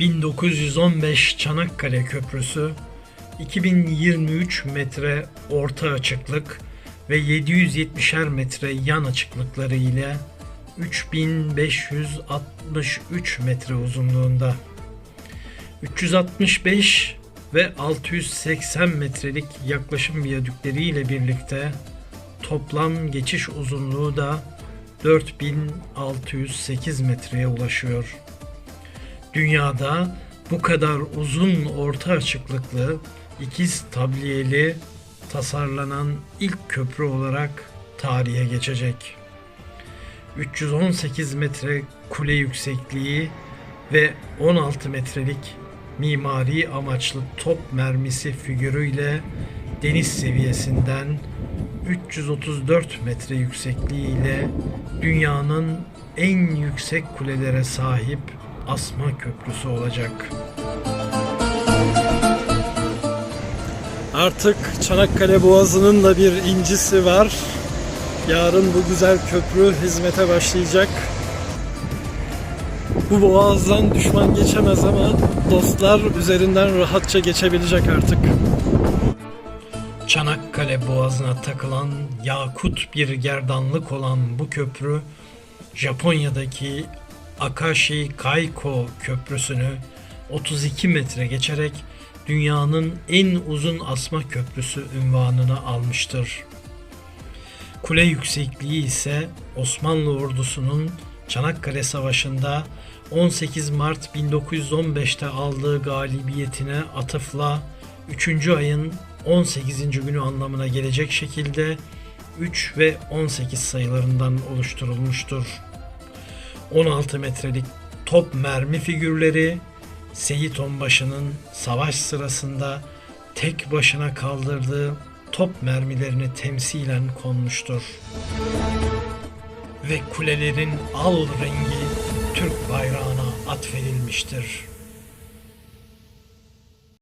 1915 Çanakkale Köprüsü 2023 metre orta açıklık ve 770'er metre yan açıklıkları ile 3563 metre uzunluğunda. 365 ve 680 metrelik yaklaşım viyadükleri ile birlikte toplam geçiş uzunluğu da 4608 metreye ulaşıyor. Dünyada bu kadar uzun orta açıklıklı ikiz tabliyeli tasarlanan ilk köprü olarak tarihe geçecek. 318 metre kule yüksekliği ve 16 metrelik mimari amaçlı top mermisi figürüyle deniz seviyesinden 334 metre yüksekliğiyle dünyanın en yüksek kulelere sahip asma köprüsü olacak. Artık Çanakkale Boğazı'nın da bir incisi var. Yarın bu güzel köprü hizmete başlayacak. Bu boğazdan düşman geçemez ama dostlar üzerinden rahatça geçebilecek artık. Çanakkale Boğazı'na takılan yakut bir gerdanlık olan bu köprü Japonya'daki Akashi Kaiko Köprüsü'nü 32 metre geçerek dünyanın en uzun asma köprüsü unvanını almıştır. Kule yüksekliği ise Osmanlı ordusunun Çanakkale Savaşı'nda 18 Mart 1915'te aldığı galibiyetine atıfla 3. ayın 18. günü anlamına gelecek şekilde 3 ve 18 sayılarından oluşturulmuştur. 16 metrelik top mermi figürleri Seyit Onbaşı'nın savaş sırasında tek başına kaldırdığı top mermilerini temsilen konmuştur. Ve kulelerin al rengi Türk bayrağına atfedilmiştir.